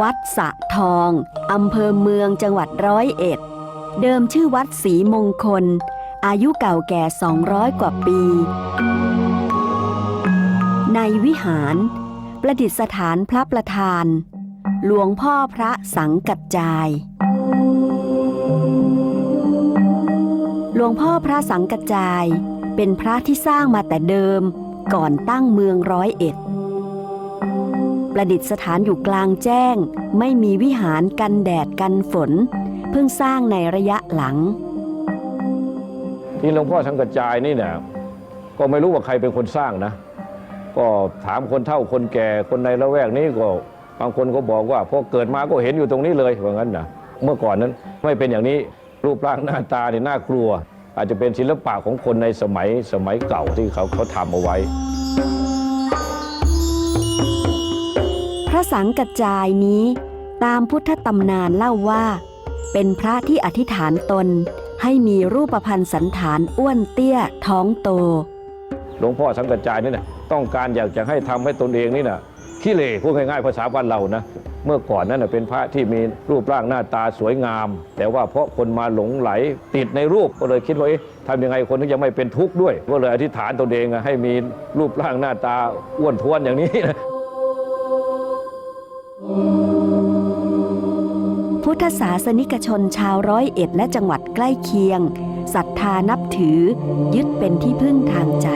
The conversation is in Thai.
วัดสะทองอำเภอเมืองจังหวัดร้อยเอ็ด เดิมชื่อวัดศรีมงคล อายุเก่าแก่ 200 กว่าปี ในวิหาร ประดิษฐานพระประธาน หลวงพ่อพระสังกัจจาย หลวงพ่อพระสังกัจจายเป็นพระที่สร้างมาแต่เดิมก่อนตั้งเมืองร้อยเอ็ด ประดิษฐานอยู่กลางแจ้ง ไม่มีวิหารกันแดดกันฝน เพิ่งสร้างในระยะหลัง ที่หลวงพ่อสังกัจจายนี่เนี่ยก็ไม่รู้ว่าใครเป็นคนสร้างนะ ก็ถามคนเฒ่าคนแก่คนในละแวกนี้ก็บางคนก็บอกว่าพอเกิดมาก็เห็นอยู่ตรงนี้เลยว่างั้นนะเมื่อก่อนนั้นไม่เป็นอย่างนี้รูปร่างหน้าตาเนี่ยน่ากลัว อาจจะเป็นศิลปะของคนในสมัยสมัยเก่าที่เขาเขาทำเอาไว้ ระสังกัจจายนี้ ตามพุทธตำนานเล่าว่า เป็นพระที่อธิษฐานตนให้มีรูปพันธ์สันฐานอ้วนเตี้ยท้องโต หลวงพ่อสังกัจจายนี่นะต้องการอยากจะให้ทำให้ตนเองนี่นะขี้เหร่พูดง่ายๆภาษาบ้านเรานะเมื่อก่อนนั้นนะเป็นพระที่มีรูปร่างหน้าตาสวยงาม แต่ว่าเพราะคนมาหลงไหลติดในรูปก็เลยคิดว่าเอ๊ะทำยังไงคนที่จะไม่เป็นทุกข์ด้วย ก็เลยอธิษฐานตนเองให้มีรูปร่างหน้าตาอ้วนท้วนอย่างนี้นะ พุทธศาสนิกชนชาวร้อยเอ็ดและจังหวัดใกล้เคียงศรัทธานับถือ ยึดเป็นที่พึ่งทางใจ